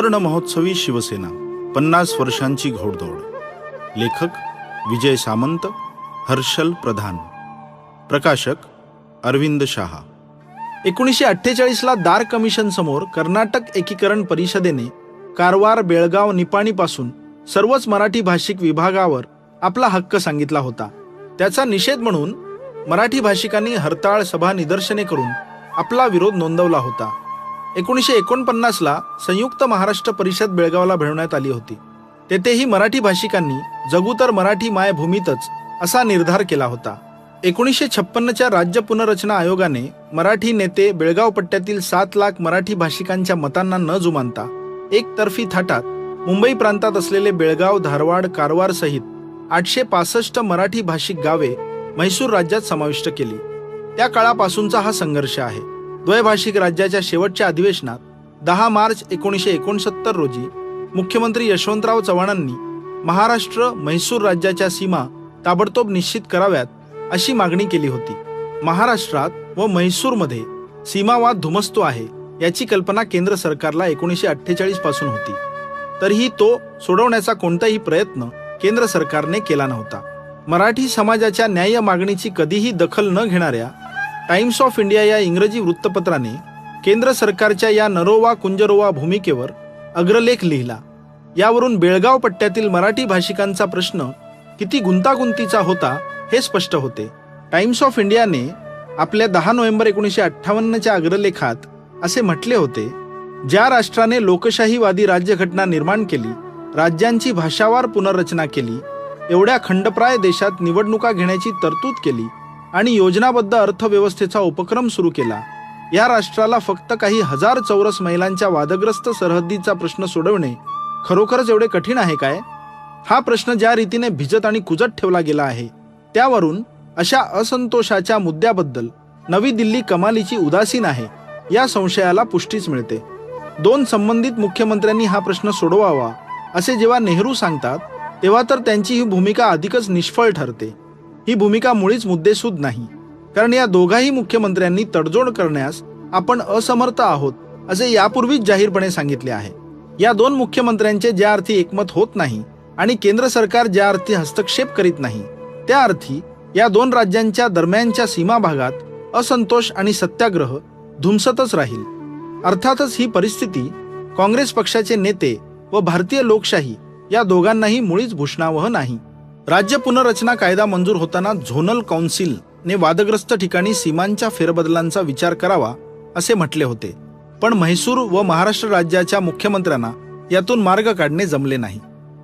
सुवर्ण महोत्सवी शिवसेना पन्नास वर्षांची घोडदौड. लेखक विजय सामंत हर्षल प्रधान. प्रकाशक अरविंद शहा. एकोणीसशे अठ्ठेचाळीसला दार कमिशन समोर कर्नाटक एकीकरण परिषदेने कारवार बेळगाव निपाणीपासून सर्वच मराठी भाषिक विभागावर आपला हक्क सांगितला होता. त्याचा निषेध म्हणून मराठी भाषिकांनी हरताळ सभा निदर्शने करून आपला विरोध नोंदवला होता. एकोणीसशे एकोणपन्नासला संयुक्त महाराष्ट्र परिषद बेळगावला भरवण्यात आली होती. तेथेही मराठी भाषिकांनी जगू तर मराठी मायभूमीतच असा निर्धार केला होता. एकोणीसशे छप्पन्नच्या राज्य पुनर्रचना आयोगाने मराठी नेते बेळगाव पट्ट्यातील सात लाख मराठी भाषिकांच्या मतांना न जुमानता एकतर्फी थाटात मुंबई प्रांतात असलेले बेळगाव धारवाड कारवार सहित आठशे पासष्ट मराठी भाषिक गावे म्हैसूर राज्यात समाविष्ट केली. त्या काळापासूनचा हा संघर्ष आहे. द्वैभाषिक राज्याच्या शेवटच्या अधिवेशनात दहा मार्च एकोणीसशे एकोणसत्तर रोजी मुख्यमंत्री यशवंतराव चव्हाणांनी महाराष्ट्र म्हैसूर राज्याच्या सीमा ताबडतोब निश्चित कराव्यात अशी मागणी केली होती. महाराष्ट्रात व म्हैसूरमध्ये सीमावाद धुमसतो आहे याची कल्पना केंद्र सरकारला एकोणीसशे अठ्ठेचाळीसपासून होती. तरीही तो सोडवण्याचा कोणताही प्रयत्न केंद्र सरकारने केला नव्हता. मराठी समाजाच्या न्याय्य मागणीची कधीही दखल न घेणाऱ्या टाइम्स ऑफ इंडिया या इंग्रजी वृत्तपत्राने केंद्र सरकारच्या या नरोवा कुंजरोवा भूमिकेवर अग्रलेख लिहिला. यावरून बेळगाव पट्ट्यातील मराठी भाषिकांचा प्रश्न किती गुंतागुंतीचा होता हे स्पष्ट होते. टाइम्स ऑफ इंडियाने आपल्या दहा नोव्हेंबर एकोणीसशे अठ्ठावन्नच्या अग्रलेखात असे म्हटले होते ज्या राष्ट्राने लोकशाहीवादी राज्यघटना निर्माण केली राज्यांची भाषावार पुनर्रचना केली एवढ्या खंडप्राय देशात निवडणुका घेण्याची तरतूद केली आणि योजनाबद्ध अर्थव्यवस्थेचा उपक्रम सुरू केला. या राष्ट्राला फक्त काही हजार चौरस मैलांच्या वादग्रस्त सरहद्दीचा प्रश्न सोडवणे खरोखरच एवढे कठीण आहे काय? हा प्रश्न ज्या रीतीने भिजत आणि कुजत ठेवला गेला आहे त्यावरून अशा असंतोषाच्या मुद्द्याबद्दल नवी दिल्ली कमालीची उदासीन आहे या संशयाला पुष्टीच मिळते. दोन संबंधित मुख्यमंत्र्यांनी हा प्रश्न सोडवावा असे जेव्हा नेहरू सांगतात तेव्हा तर त्यांची ही भूमिका अधिकच निष्फळ ठरते. ही भूमिका मुळीच मुद्देसूद नाही. कारण या दोघाही मुख्यमंत्र्यांनी तडजोड करण्यास आपण असमर्थ आहोत असे यापूर्वीच जाहीरपणे सांगितले आहे. या दोन मुख्यमंत्र्यांचे ज्या अर्थी एकमत होत नाही आणि केंद्र सरकार ज्या अर्थी हस्तक्षेप करीत नाही त्या अर्थी या दोन राज्यांच्या दरम्यानच्या सीमा भागात असंतोष आणि सत्याग्रह धुमसतच राहील. अर्थातच ही परिस्थिती काँग्रेस पक्षाचे नेते व भारतीय लोकशाही या दोघांनाही मुळीच भूषणावह नाही. राज्य पुनर्रचना कायदा मंजूर होताना झोनल काउन्सिल ने वादग्रस्त ठिकाणी सीमांच्या फेरबदलांचा विचार करावा असे म्हटले होते. पण म्हैसूर व महाराष्ट्र राज्याच्या मुख्यमंत्र्यांना यातून मार्ग काढणे जमले नाही.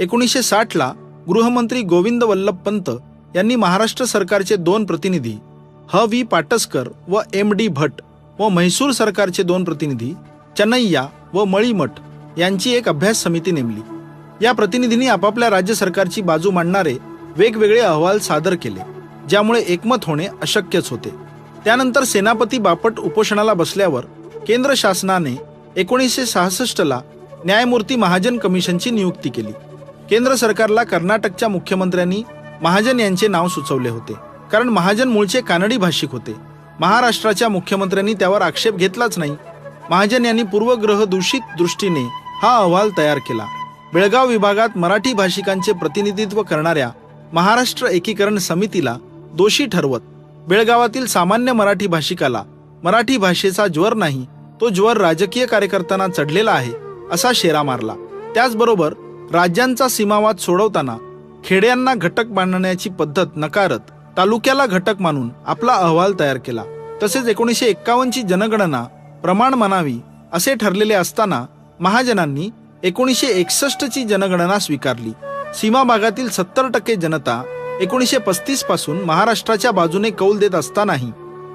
एकोणीसशे साठला गृहमंत्री गोविंद वल्लभ पंत यांनी महाराष्ट्र सरकारचे दोन प्रतिनिधी ह. व्ही पाटसकर व एम. डी. भट व म्हैसूर सरकारचे दोन प्रतिनिधी चन्नैया व मळीमठ यांची एक अभ्यास समिती नेमली. या प्रतिनिधींनी आपापल्या राज्य सरकारची बाजू मांडणारे वेगवेगळे अहवाल सादर केले ज्यामुळे एकमत होणे अशक्यच होते. त्यानंतर सेनापती बापट उपोषणाला बसल्यावर केंद्र शासनाने एकोणीसशे सहासष्टला न्यायमूर्ती महाजन कमिशनची नियुक्ती केली. केंद्र सरकारला कर्नाटकच्या मुख्यमंत्र्यांनी महाजन यांचे नाव सुचवले होते. कारण महाजन मूळचे कानडी भाषिक होते. महाराष्ट्राच्या मुख्यमंत्र्यांनी त्यावर आक्षेप घेतलाच नाही. महाजन यांनी पूर्वग्रह दूषित दृष्टीने हा अहवाल तयार केला. बेळगाव विभागात मराठी भाषिकांचे प्रतिनिधित्व करणाऱ्या महाराष्ट्र एकीकरण समितीला दोषी ठरवत बेळगावातील सामान्य मराठी भाषिकाला मराठी भाषेचा ज्वर नाही तो ज्वर राजकीय कार्यकर्त्यांना चढलेला आहे असा शेरा मारला. त्याचबरोबर राज्यांचा सीमावाद सोडवताना खेड्यांना घटक बांधण्याची पद्धत नकारत तालुक्याला घटक मानून आपला अहवाल तयार केला. तसेच एकोणीसशे एक्कावन्नची जनगणना प्रमाण मानावी असे ठरलेले असताना महाजनांनी एकोणीसशे एकसष्टची जनगणना स्वीकारली. सीमा भागातील सत्तर टक्के जनता एकोणीसशे पस्तीसपासून महाराष्ट्राच्या बाजूने कौल देत असतानाही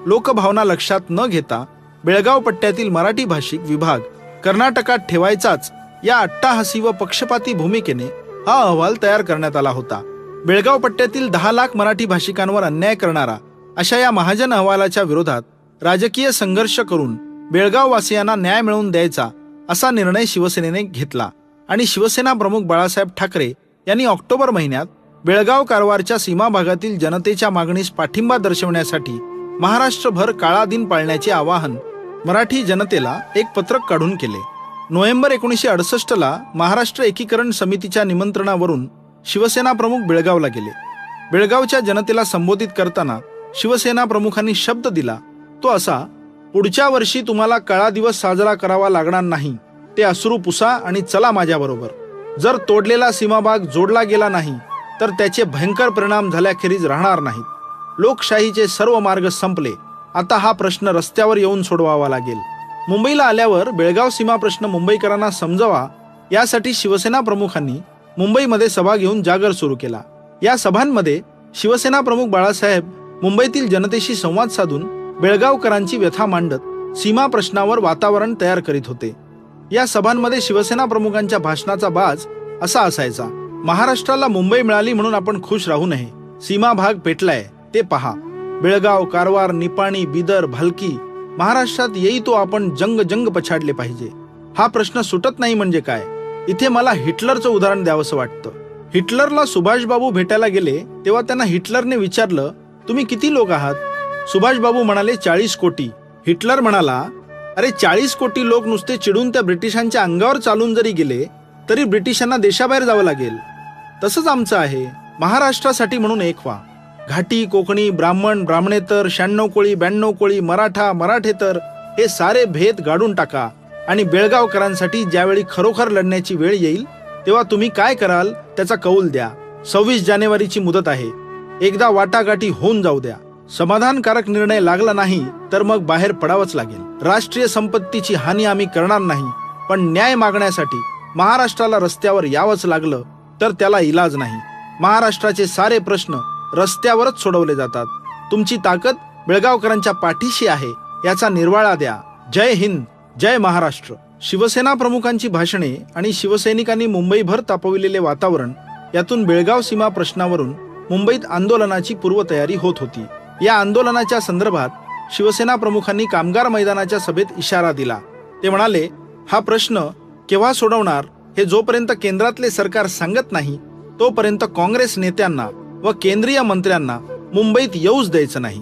लोकभावना लक्षात न घेता बेळगाव पट्ट्यातील मराठी भाषिक विभाग कर्नाटकात ठेवायचाच या अट्टाहसी व पक्षपाती भूमिकेने हा अहवाल तयार करण्यात आला होता. बेळगाव पट्ट्यातील दहा लाख मराठी भाषिकांवर अन्याय करणारा अशा या महाजन अहवालाच्या विरोधात राजकीय संघर्ष करून बेळगाव वासियांना न्याय मिळवून द्यायचा असा निर्णय शिवसेनेने घेतला. आणि शिवसेना प्रमुख बाळासाहेब ठाकरे यांनी ऑक्टोबर महिन्यात बेळगाव कारवारच्या सीमा भागातील जनतेच्या मागणीस पाठिंबा दर्शवण्यासाठी महाराष्ट्रभर काळा दिन पाळण्याचे आवाहन मराठी जनतेला एक पत्रक काढून केले. नोव्हेंबर एकोणीसशे अडुसष्टला महाराष्ट्र एकीकरण समितीच्या निमंत्रणावरून शिवसेना प्रमुख बेळगावला गेले. बेळगावच्या जनतेला संबोधित करताना शिवसेना प्रमुखांनी शब्द दिला तो असा पुढच्या वर्षी तुम्हाला काळा दिवस साजरा करावा लागणार नाही. ते अश्रू पुसा आणि चला माझ्याबरोबर जर तोडलेला सीमाभाग जोडला गेला नाही तर त्याचे भयंकर परिणाम झाल्याखेरीज राहणार नाहीत. लोकशाहीचे सर्व मार्ग संपले. आता हा प्रश्न रस्त्यावर येऊन सोडवावा लागेल. मुंबईला आल्यावर बेळगाव सीमा प्रश्न मुंबईकरांना समजावा. यासाठी शिवसेना प्रमुखांनी मुंबईमध्ये सभा घेऊन जागर सुरू केला. या सभांमध्ये शिवसेना प्रमुख बाळासाहेब मुंबईतील जनतेशी संवाद साधून बेळगावकरांची व्यथा मांडत सीमा प्रश्नावर वातावरण तयार करीत होते. या सभांमध्ये शिवसेना प्रमुखांच्या भाषणाचा बाज असा असायचा. महाराष्ट्राला मुंबई मिळाली म्हणून आपण खुश राहू नये. सीमा भाग पेटलाय ते पहा. बेळगाव कारवार निपाणी बिदर भालकी महाराष्ट्रात येई तो आपण जंग जंग पछाडले पाहिजे. हा प्रश्न सुटत नाही म्हणजे काय? इथे मला हिटलरचं उदाहरण द्यावंसं वाटतं. हिटलरला सुभाषबाबू भेटायला गेले तेव्हा त्यांना हिटलरने विचारलं तुम्ही किती लोक आहात? सुभाषबाबू म्हणाले चाळीस कोटी. हिटलर म्हणाला अरे चाळीस कोटी लोक नुसते चिडून त्या ब्रिटिशांच्या अंगावर चालून जरी गेले तरी ब्रिटिशांना देशाबाहेर जावं लागेल. तसंच आमचं आहे. महाराष्ट्रासाठी म्हणून एक व्हा. घाटी कोकणी ब्राह्मण ब्राह्मणेतर शहाण्णव कोळी ब्याण्णव कोळी मराठा मराठेतर हे सारे भेद गाडून टाका. आणि बेळगावकरांसाठी ज्यावेळी खरोखर लढण्याची वेळ येईल तेव्हा तुम्ही काय कराल त्याचा कौल द्या. सव्वीस जानेवारीची मुदत आहे. एकदा वाटाघाटी होऊन जाऊ द्या. समाधानकारक निर्णय लागला नाही तर मग बाहेर पडावंच लागेल. राष्ट्रीय संपत्तीची हानी आम्ही करणार नाही पण न्याय मागण्यासाठी महाराष्ट्राला रस्त्यावर यावंच लागलं तर त्याला इलाज नाही. महाराष्ट्राचे सारे प्रश्न रस्त्यावरच सोडवले जातात. तुमची ताकद बेळगावकरांच्या पाठीशी आहे याचा निर्वाळा द्या. जय हिंद जय महाराष्ट्र. शिवसेना प्रमुखांची भाषणे आणि शिवसैनिकांनी मुंबईभर तापविलेले वातावरण यातून बेळगाव सीमा प्रश्नावरून मुंबईत आंदोलनाची पूर्वतयारी होत होती. या आंदोलनाच्या संदर्भात शिवसेना प्रमुखांनी कामगार मैदानाच्या सभेत इशारा दिला. ते म्हणाले हा प्रश्न केव्हा सोडवणार हे जोपर्यंत केंद्रातले सरकार सांगत नाही तोपर्यंत काँग्रेस नेत्यांना व केंद्रीय मंत्र्यांना मुंबईत येऊच द्यायचं नाही.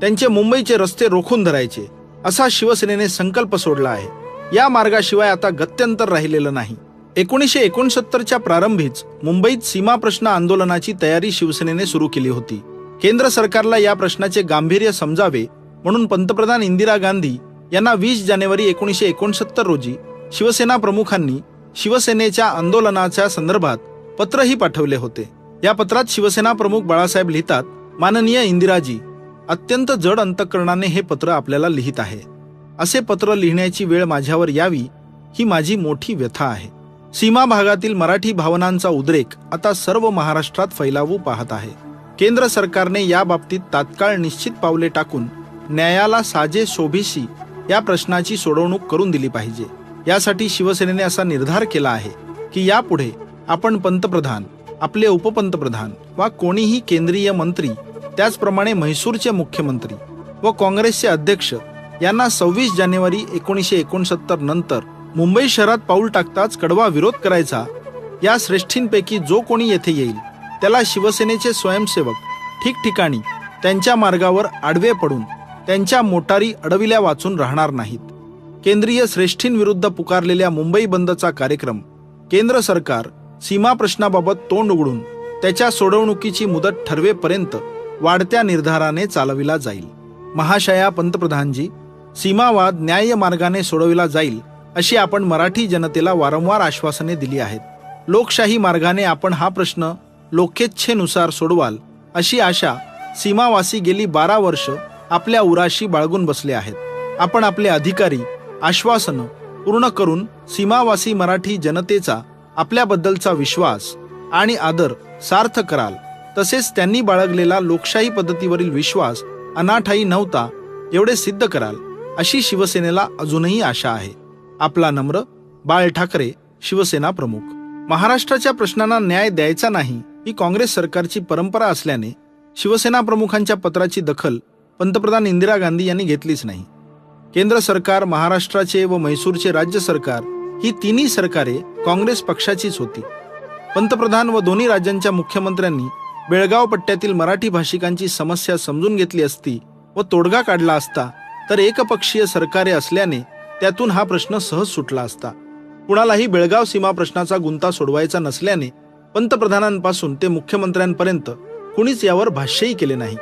त्यांचे मुंबईचे रस्ते रोखून धरायचे असा शिवसेनेने संकल्प सोडला आहे. या मार्गाशिवाय आता गत्यंतर राहिलेलं नाही. एकोणीसशे एकोणसत्तरच्या प्रारंभीच मुंबईत सीमा प्रश्न आंदोलनाची तयारी शिवसेनेने सुरू केली होती. केंद्र सरकारला या प्रश्नाचे गांभीर्य समजावे म्हणून पंतप्रधान इंदिरा गांधी यांना वीस जानेवारी एकोणीसशे एकोणसत्तर रोजी शिवसेना प्रमुखांनी शिवसेनेच्या आंदोलनाच्या संदर्भात पत्रही पाठवले होते. या पत्रात शिवसेना प्रमुख बाळासाहेब लिहितात माननीय इंदिराजी अत्यंत जड अंतकरणाने हे पत्र आपल्याला लिहित आहे. असे पत्र लिहिण्याची वेळ माझ्यावर यावी ही माझी मोठी व्यथा आहे. सीमा भागातील मराठी भावनांचा उद्रेक आता सर्व महाराष्ट्रात फैलावू पाहत आहे. केंद्र सरकारने या बाबतीत तात्काळ निश्चित पावले टाकून न्यायाला साजे शोभीशी या प्रश्नाची सोडवणूक करून दिली पाहिजे. यासाठी शिवसेनेने असा निर्धार केला आहे की यापुढे आपण पंतप्रधान आपले उपपंतप्रधान वा कोणीही केंद्रीय मंत्री त्याचप्रमाणे म्हैसूरचे मुख्यमंत्री व काँग्रेसचे अध्यक्ष यांना सव्वीस जानेवारी एकोणीसशे एकोणसत्तर नंतर मुंबई शहरात पाऊल टाकताच कडवा विरोध करायचा या श्रेष्ठींपैकी जो कोणी येथे येईल त्याला शिवसेनेचे स्वयंसेवक ठिकठिकाणी त्यांच्या मार्गावर आडवे पडून त्यांच्या मोटारी अडविल्या वाचून राहणार नाहीत. केंद्रीय श्रेष्ठींविरुद्ध पुकारलेल्या मुंबई बंदचा कार्यक्रम केंद्र सरकार सीमा प्रश्नाबाबत तोंड उघडून त्याच्या सोडवणुकीची मुदत ठरवेपर्यंत वाढत्या निर्धाराने चालविला जाईल. महाशया पंतप्रधानजी सीमावाद न्याय्य मार्गाने सोडविला जाईल अशी आपण मराठी जनतेला वारंवार आश्वासने दिली आहेत. लोकशाही मार्गाने आपण हा प्रश्न लोकेच्छेनुसार सोडवाल अशी आशा सीमावासी गेली बारा वर्ष आपल्या उराशी बाळगून बसले आहेत. आपण आपले अधिकारी आश्वासनं पूर्ण करून सीमावासी मराठी जनतेचा आपल्याबद्दलचा विश्वास आणि आदर सार्थ कराल. तसेच त्यांनी बाळगलेला लोकशाही पद्धतीवरील विश्वास अनाठाई नव्हता एवढे सिद्ध कराल अशी शिवसेनेला अजूनही आशा आहे. आपला नम्र बाळ ठाकरे शिवसेना प्रमुख. महाराष्ट्राच्या प्रश्नांना न्याय द्यायचा नाही ही काँग्रेस सरकारची परंपरा असल्याने शिवसेना प्रमुखांच्या पत्राची दखल पंतप्रधान इंदिरा गांधी यांनी घेतलीच नाही. केंद्र सरकार महाराष्ट्राचे व म्हैसूरचे राज्य सरकार ही तिन्ही सरकारे काँग्रेस पक्षाचीच होती. पंतप्रधान व दोन्ही राज्यांच्या मुख्यमंत्र्यांनी बेळगाव पट्ट्यातील मराठी भाषिकांची समस्या समजून घेतली असती व तोडगा काढला असता तर एकपक्षीय सरकारे असल्याने त्यातून हा प्रश्न सहज सुटला असता. कुणालाही बेळगाव सीमा प्रश्नाचा गुंता सोडवायचा नसल्याने पंतप्रधानांपासून ते मुख्यमंत्र्यांपर्यंत कुणीच यावर भाष्यही केले नाही.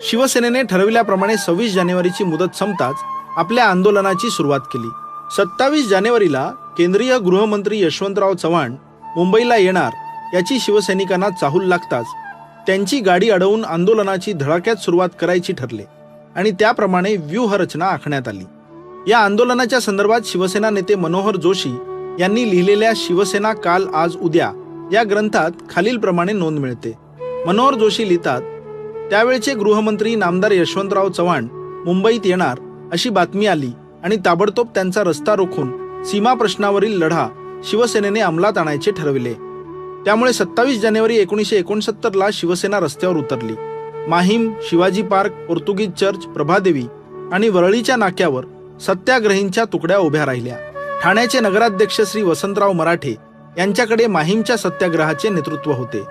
शिवसेनेने ठरविल्याप्रमाणे सव्वीस जानेवारीची मुदत संपताच आपल्या आंदोलनाची सुरुवात केली. सत्तावीस जानेवारीला केंद्रीय गृहमंत्री यशवंतराव चव्हाण मुंबईला येणार याची शिवसैनिकांना चाहूल लागताच त्यांची गाडी अडवून आंदोलनाची धडाक्यात सुरुवात करायची ठरले आणि त्याप्रमाणे व्यूहरचना आखण्यात आली. या आंदोलनाच्या संदर्भात शिवसेना नेते मनोहर जोशी यांनी लिहिलेल्या शिवसेना काल आज उद्या या ग्रंथात खालीलप्रमाणे नोंद मिळते. मनोहर जोशी लिहितात त्यावेळचे गृहमंत्री नामदार यशवंतराव चव्हाण मुंबईत येणार अशी बातमी आली आणि ताबडतोब त्यांचा रस्ता रोखून सीमा प्रश्नावरील लढा शिवसेनेने अंमलात आणायचे ठरविले. त्यामुळे सत्तावीस जानेवारी एकोणीसशे एकोणसत्तरला शिवसेना रस्त्यावर उतरली. Mahim Shivaji park Portuguese church Prabhadevi आणि वरळीच्या नाक्यावर सत्याग्रहींच्या तुकड्या उभ्या राहिल्या. ठाण्याचे नगराध्यक्ष श्री वसंतराव मराठे यांच्याकडे माहीमच्या सत्याग्रहाचे नेतृत्व होते.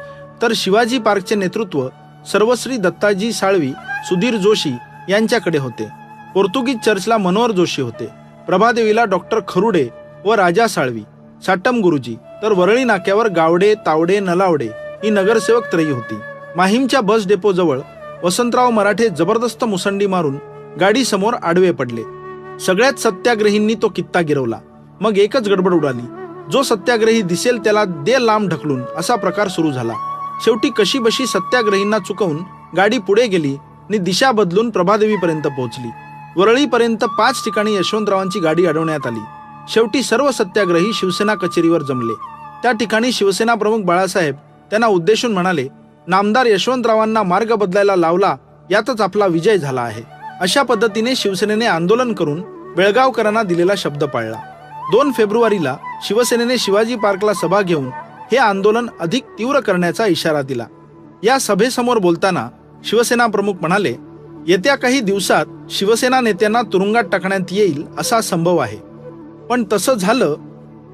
तर शिवाजी पार्कचे नेतृत्व सर्वश्री दत्ताजी साळवी सुधीर जोशी यांच्याकडे होते. पोर्तुगीज चर्चला मनोहर जोशी होते. प्रभादेवीला डॉक्टर खरुडे व राजा साळवी साटम गुरुजी तर वरळी नाक्यावर गावडे तावडे नलावडे ही नगरसेवक त्रयी होती. माहीमच्या बस डेपोजवळ वसंतराव मराठे जबरदस्त मुसंडी मारून गाडीसमोर आडवे पडले. सगळ्यात सत्याग्रहींनी तो कित्ता गिरवला. मग एकच गडबड उडाली. जो सत्याग्रही दिसेल त्याला दे लांब ढकलून असा प्रकार सुरू झाला. शेवटी कशी बशी सत्याग्रहींना चुकवून गाडी पुढे गेली आणि दिशा बदलून प्रभादेवीपर्यंत पोहोचली. वरळीपर्यंत पाच ठिकाणी यशवंतरावांची गाडी अडवण्यात आली. शेवटी सर्व सत्याग्रही शिवसेना कचेरीवर जमले. त्या ठिकाणी शिवसेना प्रमुख बाळासाहेब त्यांना उद्देशून म्हणाले नामदार यशवंतरावांना मार्ग बदलायला लावला यातच आपला विजय झाला आहे. अशा पद्धतीने शिवसेनेने आंदोलन करून बेळगावकरांना दिलेला शब्द पाळला. दोन फेब्रुवारीला शिवसेनेने शिवाजी पार्कला सभा घेऊन हे आंदोलन अधिक तीव्र करण्याचा इशारा दिला. या सभेसमोर बोलताना शिवसेना प्रमुख म्हणाले येत्या काही दिवसात शिवसेना नेत्यांना तुरुंगात टाकण्यात येईल असा संभव आहे. पण तसं झालं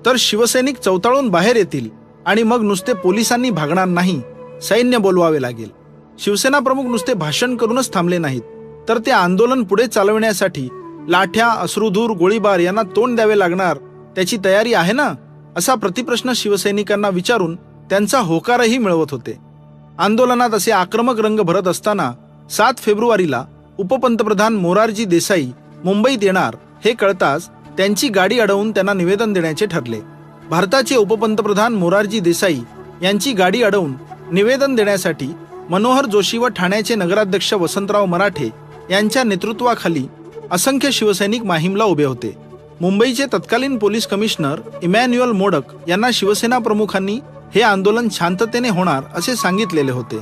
तर शिवसैनिक चौताळून बाहेर येतील आणि मग नुसते पोलिसांनी भागणार नाही सैन्य बोलवावे लागेल. शिवसेना प्रमुख नुसते भाषण करूनच थांबले नाहीत. तर ते आंदोलन पुढे चालवण्यासाठी लाठ्या अश्रुधूर गोळीबार यांना तोंड द्यावे लागणार त्याची तयारी आहे ना? असा प्रतिप्रश्न शिवसैनिकांना विचारून त्यांचा होकारही मिळवत होते. आंदोलनात असे आक्रमक रंग भरत असताना सात फेब्रुवारीला उपपंतप्रधान मोरारजी देसाई मुंबईत येणार हे कळताच त्यांची गाडी अडवून त्यांना निवेदन देण्याचे ठरले. भारताचे उपपंतप्रधान मोरारजी देसाई यांची गाडी अडवून निवेदन देण्यासाठी मनोहर जोशी व ठाण्याचे नगराध्यक्ष वसंतराव मराठे यांच्या नेतृत्वाखाली असंख्य शिवसैनिक माहीमला उभे होते. मुंबईचे तत्कालीन पोलीस कमिशनर इमॅन्युअल मोडक यांना शिवसेना प्रमुखांनी हे आंदोलन शांततेने होणार असे सांगितलेले होते.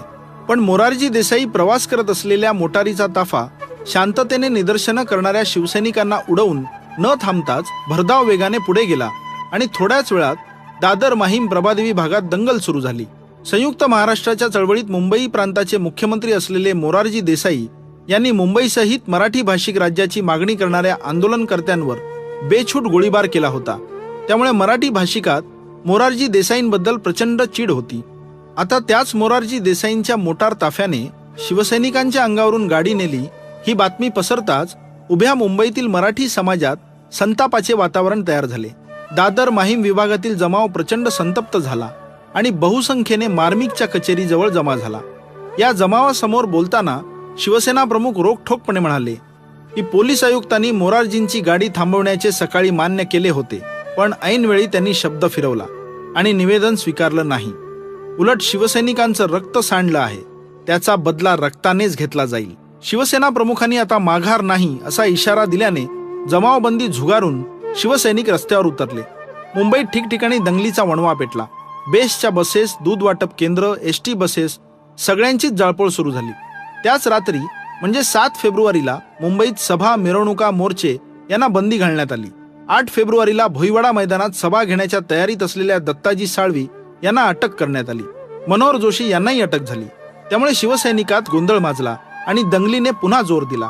पण मोरारजी देसाई प्रवास करत असलेल्या मोटारीचा ताफा शांततेने निदर्शनं करणाऱ्या शिवसैनिकांना उडवून न थांबताच भरधाव वेगाने पुढे गेला आणि थोड्याच वेळात दादर माहीम प्रभादेवी भागात दंगल सुरू झाली. संयुक्त महाराष्ट्राच्या चळवळीत मुंबई प्रांताचे मुख्यमंत्री असलेले मोरारजी देसाई यांनी मुंबईसहित मराठी भाषिक राज्याची मागणी करणाऱ्या आंदोलनकर्त्यांवर बेछूट गोळीबार केला होता. त्यामुळे मराठी भाषिकात मोरारजी देसाईंबद्दल प्रचंड चीड होती. आता त्याच मोरारजी देसाईंच्या मोटार ताफ्याने शिवसैनिकांच्या अंगावरून गाडी नेली ही बातमी पसरताच उभ्या मुंबईतील मराठी समाजात संतापाचे वातावरण तयार झाले. दादर माहीम विभागातील जमाव प्रचंड संतप्त झाला आणि बहुसंख्येने मार्मिकच्या कचेरीजवळ जमा झाला. या जमावासमोर बोलताना शिवसेना प्रमुख रोखठोकपणे म्हणाले की पोलीस आयुक्तांनी मोरारजींची गाडी थांबवण्याचे सकाळी मान्य केले होते पण ऐनवेळी त्यांनी शब्द फिरवला आणि निवेदन स्वीकारलं नाही. उलट शिवसैनिकांचं रक्त सांडलं आहे त्याचा बदला रक्तानेच घेतला जाईल. शिवसेना प्रमुखांनी आता माघार नाही असा इशारा दिल्याने जमावबंदी झुगारून शिवसैनिक रस्त्यावर उतरले. मुंबईत ठिकठिकाणी दंगलीचा वणवा पेटला. बेस्टच्या बसेस दूध वाटप केंद्र एस टी बसेस सगळ्यांचीच जाळपोळ सुरू झाली. त्याच रात्री म्हणजे सात फेब्रुवारीला मुंबईत सभा मिरवणुका मोर्चे यांना बंदी घालण्यात आली. आठ फेब्रुवारीला भोईवाडा मैदानात सभा घेण्याच्या तयारीत असलेल्या दत्ताजी साळवी यांना अटक करण्यात आली. मनोहर जोशी यांनाही अटक झाली. त्यामुळे शिवसैनिकात गोंधळ माजला आणि दंगलीने पुन्हा जोर दिला.